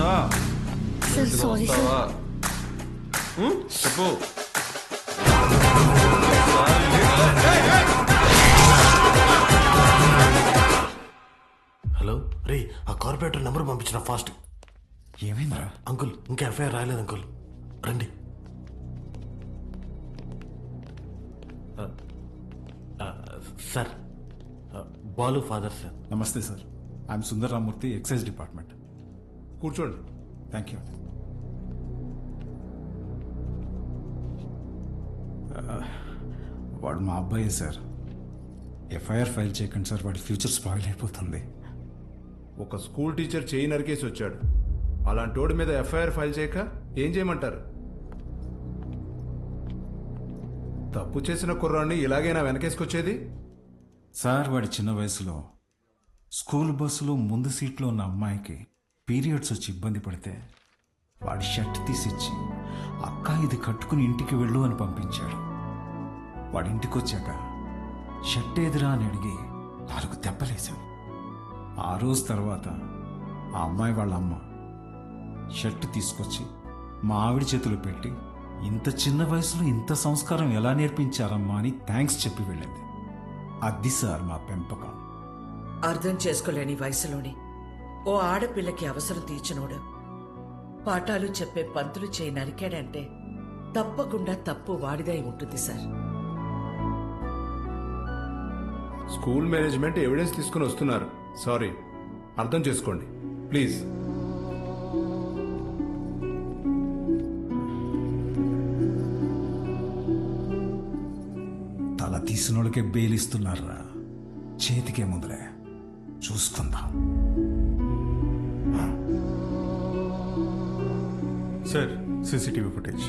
అర్థమైందా sir sorry? చెప్పు hello రే ఆ కార్పొరేటర్ నెంబర్ పంపించిన ఫాస్ట్. ఏమైందిరా? అంకుల్ ఇంకా ఎఫ్ఐఆర్ రాయలేదు అంకుల్. రండి. Sir Balu father sir. నమస్తే sir. I'm Sundar Ramurthy excise department. కూర్చోండి. థ్యాంక్ యూ వాడు మా అబ్బాయి సార్. ఎఫ్ఐఆర్ ఫైల్ చేయకండి సార్ వాడి ఫ్యూచర్ స్పాయిల్ అయిపోతుంది. ఒక స్కూల్ టీచర్ చేయి నరికేసి వచ్చాడు. అలాంటి వాడి మీద ఎఫ్ఐఆర్ ఫైల్ చేయక ఏం చేయమంటారు? తప్పు చేసిన కుర్రాన్ని ఇలాగైనా వెనకేసుకొచ్చేది? సార్ వాడి చిన్న వయసులో స్కూల్ బస్సులో ముందు సీట్లో ఉన్న అమ్మాయికి పీరియడ్స్ వచ్చి ఇబ్బంది పడితే వాడి షర్ట్ తీసిచ్చి అక్క ఇది కట్టుకుని ఇంటికి వెళ్ళు అని పంపించాడు. వాడి ఇంటికి వచ్చాక షర్ట్ ఏదిరా అని అడిగి నాలుగు దెబ్బలేశాం. ఆ రోజు తర్వాత ఆ అమ్మాయి వాళ్ళ అమ్మ షర్ట్ తీసుకొచ్చి మా ఆవిడ చేతిలో పెట్టి ఇంత చిన్న వయసులో ఇంత సంస్కారం ఎలా నేర్పించారమ్మా అని థ్యాంక్స్ చెప్పి వెళ్ళింది. అది సార్ మా పెంపకం. అర్థం చేసుకోలేని వయసులోని ఓ ఆడపిల్లకి అవసరం తీర్చినోడు. పాఠాలు చెప్పే పంతులు చేయి నరికాడంటే తప్పకుండా తప్పు వాడిదై ఉంటుంది సార్. స్కూల్ మేనేజ్మెంట్ ఎవిడెన్స్ తీసుకుని వస్తున్నారు. సారీ అర్థం చేసుకోండి. ప్లీజ్. తల తీసినోళ్ళకే బెయిలిస్తున్నారా చేతికే ముందరే చూసుకుందాం. సార్ సీసీటీవీ ఫుటేజ్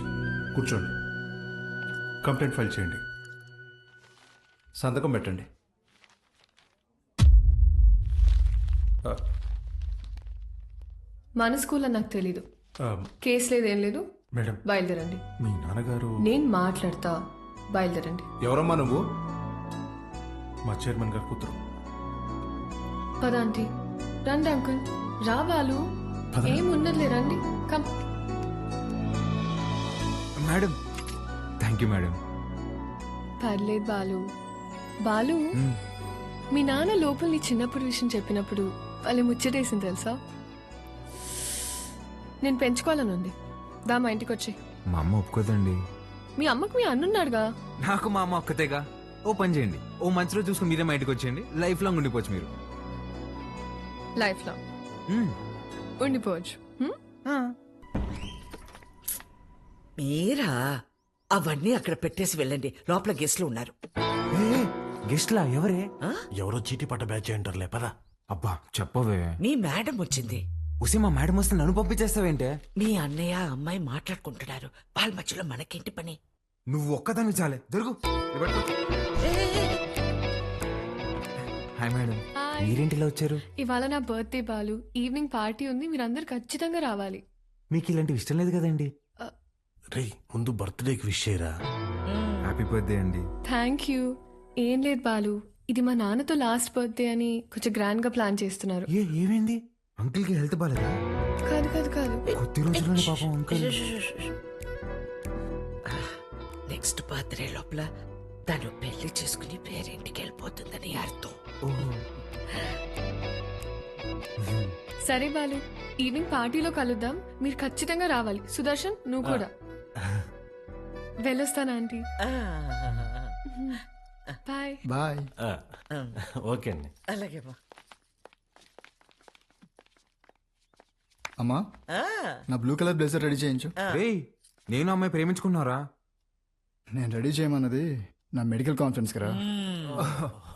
కూర్చోండి. కంప్లైంట్ ఫైల్ చేయండి. సంతకం పెట్టండి. ఆ, మన స్కూల్ అని నాకు తెలీదు. ఆ, కేసు లేదు ఏం లేదు? మేడం. బయలుదేరండి. మీ నాన్నగారు నేను మాట్లాడతా. బయలుదేరండి. ఎవరమ్మా నువ్వు? మా చైర్మన్ గారు కూతురు. పద ఆంటీ. రండి అంకుల్. రా బాలు. ఏం ఉన్నదిలే రండి. Come. Madam. Thank you madam. పర్లేదు బాలు. బాలు మీ నాన్న లోపల నీ చిన్నప్పుడు విషయం చెప్పినప్పుడు వాళ్ళు ముచ్చటేసింది తెలుసా? నేను పెంచుకోవాలని ఉంది. దా మా ఇంటికి వచ్చి. మా అమ్మ ఒప్పుకోదండి. మీ అమ్మకు మీ అన్నున్నాడుగా? నాకు మా అమ్మ ఒక్కతేగా. ఓ పని చేయండి. ఓ మంచి రోజు చూసుకుని మీరే మా ఇంటికి వచ్చేయండి. లైఫ్ లాంగ్ ఉండిపోవచ్చు మీరు. లైఫ్లో మ్మ్. ఉండిపోవచ్చు హ్మ్? మీరా? అవన్నీ అక్కడ పెట్టేసి వెళ్ళండి. లోపల గెస్ట్లు ఉన్నారు. గెస్ట్లా? ఎవరే? ఎవరో చీటీ పట్ట బ్యాచ్ అంటారులే పదా. అబ్బా చెప్పవే. మీ మేడం వచ్చింది. ఉసి మా మేడం వస్తే నన్ను పంపించేస్తావేంటే? మీ అన్నయ్య అమ్మాయి మాట్లాడుకుంటున్నారు. వాళ్ళ మధ్యలో మనకేంటి పని? నువ్వు ఒక్కదాన్ని చాలే. దొరుకు. Hi madam. హాయ్. మీరేంటి ఇలా వచ్చారు? ఇవాళ నా బర్త్డే బాలు. ఈవినింగ్ పార్టీ ఉంది మీరందరు ఖచ్చితంగా రావాలి. మీకు ఇలాంటివి ఇష్టం లేదు కదండి. రే ముందు బర్త్డేకి విష్ చేయరా? హ్యాపీ బర్త్డే అండి. థ్యాంక్ యూ ఏం లేదు బాలు ఇది మా నాన్నతో లాస్ట్ బర్త్డే అని కొంచెం గ్రాండ్గా ప్లాన్ చేస్తున్నారు. ఏ ఏమైంది? అంకుల్కి హెల్త్ బాగాలేదా కాదు కాదు కాదు. కొద్ది రోజుల్లోనే పాపం అంకుల్ నెక్స్ట్ బర్త్డే లోపల తను పెళ్ళి చేసుకుని పేరింటికి వెళ్ళిపోతుందని అర్థం. సరే బాలు ఈవినింగ్ పార్టీలో కలుద్దాం. మీరు ఖచ్చితంగా రావాలి. సుదర్శన్ నువ్వు కూడా. వెళ్ళొస్తాను ఆంటీ. బాయ్. బాయ్. ఆ, ఓకే అండి. అలాగే మా. అమ్మా నా బ్లూ కలర్ బ్లేజర్ రెడీ చేయించు. రేయ్ నేను అమ్మాయి ప్రేమించుకున్నారా నేను రెడీ చేయమన్నది నా మెడికల్ కాన్ఫరెన్స్ కదా.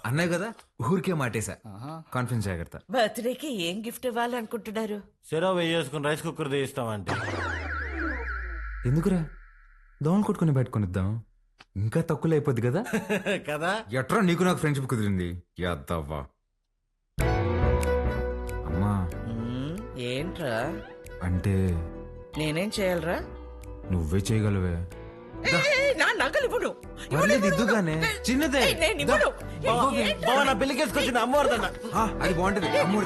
అన్నాయి కదా ఊరికే మాటేశా. ఆహా. కాన్ఫిడెన్స్ జాగ్రత్త. బర్త్డేకి ఏం గిఫ్ట్ ఇవ్వాలనుకుంటున్నారు? సెరో వేయేసుకుని రైస్ కుక్కర్ తీస్తామంటే ఎందుకురా? దోమలు కొట్టుకుని పెట్టుకునిద్దాం ఇంకా తక్కువ అయిపోద్ది కదా? కదా? ఎట్రా నీకు నాకు ఫ్రెండ్షిప్ కుదిరింది? యాదవ్వా అమ్మా. మ్మ్, ఏంట్రా? అంటే? నేనేం చేయాలరా? నువ్వే చేయగలవే. ఏయ్, నా నగలు ఇవ్వను పర్లేదు ఇద్దుగానే చిన్నదే. నేను ఇవ్వను? బావ నా పెళ్ళికేసుకొచ్చిన అమ్మవారిదన్న. ఆ, అది బాగుంటది. అమ్మూరి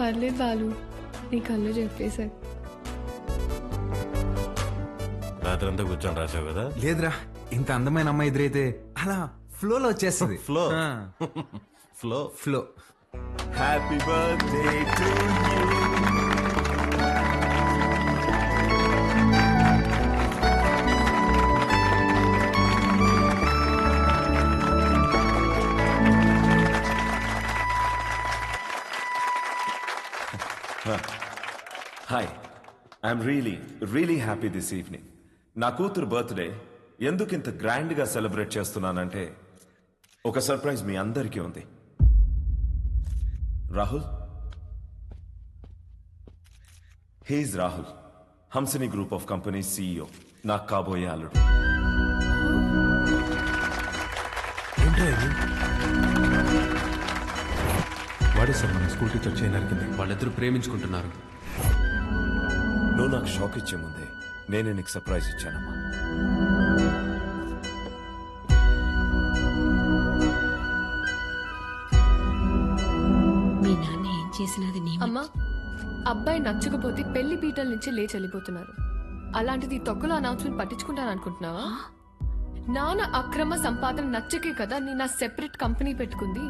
పర్లేదు బాలు. నీ కళ్ళు చెప్పేశారు. రాత్రంతా కూర్చొని రాసావు కదా? లేదురా ఇంత అందమైన అమ్మాయి ఎదురైతే అలా ఫ్లోలో వచ్చేస్తుంది. Flow. Flow? Flow. Happy birthday to hi I'm really really happy this evening నా కూతురు బర్త్డే ఎందుకు ఇంత గ్రాండ్గా సెలబ్రేట్ చేస్తున్నానంటే ఒక సర్ప్రైజ్ మీ అందరికీ ఉంది. Rahul? He's Rahul Hamsani group of company CEO నాకు కాబోయే అల్లుడు. వాడే సార్ మన స్కూల్ టీచర్ చేయి నరికింది. వాళ్ళిద్దరూ ప్రేమించుకుంటున్నారు. నువ్వు నాకు షాక్ ఇచ్చే ముందే నేనే నీకు సర్ప్రైజ్ ఇచ్చానమ్మా. మీ నాన్న ఏం చేసినది నీ అమ్మా అబ్బాయి నచ్చకపోతే పెళ్ళి పీటల నుంచి లేచి వెళ్ళిపోతున్నారు. అలాంటిది తొక్కలో అనౌన్స్మెంట్ పట్టించుకుంటాను అనుకుంటున్నావా నాన్న అక్రమ సంపాదన నచ్చకే కదా నేను నా సెపరేట్ కంపెనీ పెట్టుకుంది.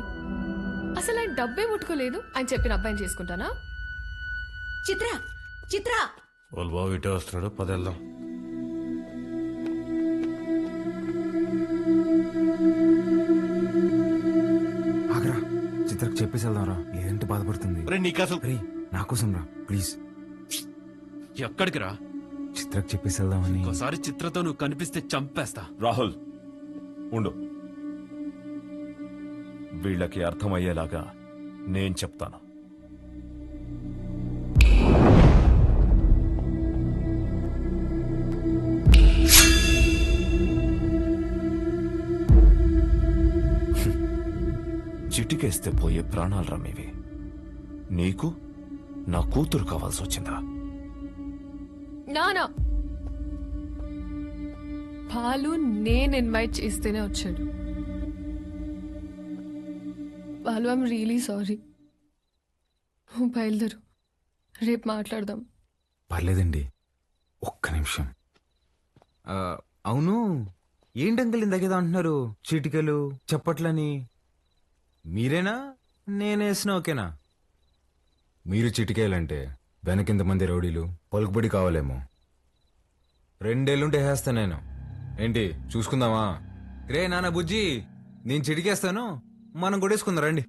అసలు ఆయన డబ్బే ముట్టుకోలేదు ఆయన చెప్పిన అబ్బాయిని చేసుకుంటానా? చిత్ర చిత్ర! వాళ్ళు బాబు ఇటే వస్తున్నాడు. పదేళ్దాం ఆగరా. చిత్రకు చెప్పేసి వెళ్దాంరా లేదంటే బాధపడుతుంది? రే నీకు అసలు రే నా కోసం రా ప్లీజ్. ఎక్కడికి రా? చిత్రకు చెప్పేసి వెళ్దామని. ఒకసారి చిత్రతో నువ్వు కనిపిస్తే చంపేస్తా. రాహుల్ ఉండు. వీళ్ళకి అర్థమయ్యేలాగా నేను చెప్తాను. చిటికేస్తే పోయే ప్రాణాలు రమ్మేవి. నీకు నా కూతురు కావాల్సి వచ్చిందా నానా! బాలు నేను ఇన్వైట్ చేస్తేనే వచ్చాడు. Balu I'm really sorry. నువ్వు బయలుదేరు. రేపు మాట్లాడదాం. పర్లేదండి. ఒక్క నిమిషం. ఆ, అవును. ఏంటి అంకుల్ ఇందాకేదో అంటున్నారు? చీటికలు చప్పట్లని? మీరేనా? నేనేసిన ఓకేనా మీరు చిటికేయాలంటే వెనకింత మంది రౌడీలు పలుకుబడి కావాలేమో. రెండేళ్ళుంటే వేస్తా నేను. ఏంటి చూసుకుందామా? రే నాన్న బుజ్జి నేను చిటికేస్తాను. మనం కొడేసుకుందాం రండి.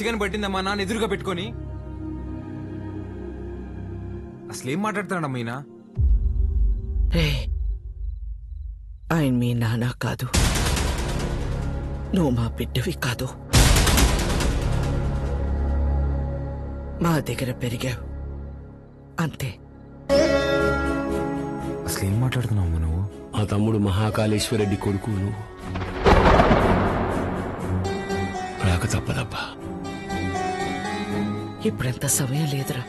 చికెన్ పట్టిందమ్మా నాన్న ఎదురుగా పెట్టుకొని. అసలు ఏం మాట్లాడుతున్నాడమ్మా ఈయన? రే ఆయన మీ నాన్న కాదు. నువ్వు మా బిడ్డవి కాదు. మా దగ్గర పెరిగావు. అంతే. అసలు ఏం మాట్లాడుతున్నావు నువ్వు? మా తమ్ముడు మహాకాళేశ్వరరెడ్డి కొడుకు నువ్వు. రాక తప్పదబ్బా. ఇప్పుడంత సమయం లేదురా.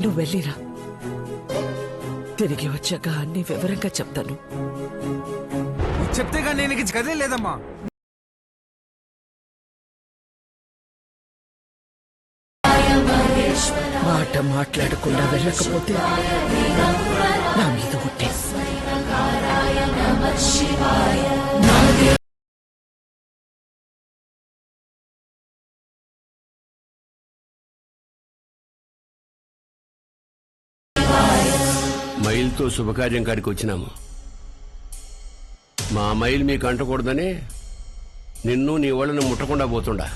నువ్వు వెళ్ళిరా. తిరిగి వచ్చాక అన్ని వివరంగా చెప్తాను. చెప్తే కానీ నేను గదే లేదమ్మా. మాట మాట్లాడకుండా వెళ్ళకపోతే నా మీద ఉంటే మైల్తో శుభకార్యం కాడికి వచ్చినాము. మా మైల్ మీకు అంటకూడదని నిన్ను నీ వాళ్ళని ముట్టకుండా పోతుండా.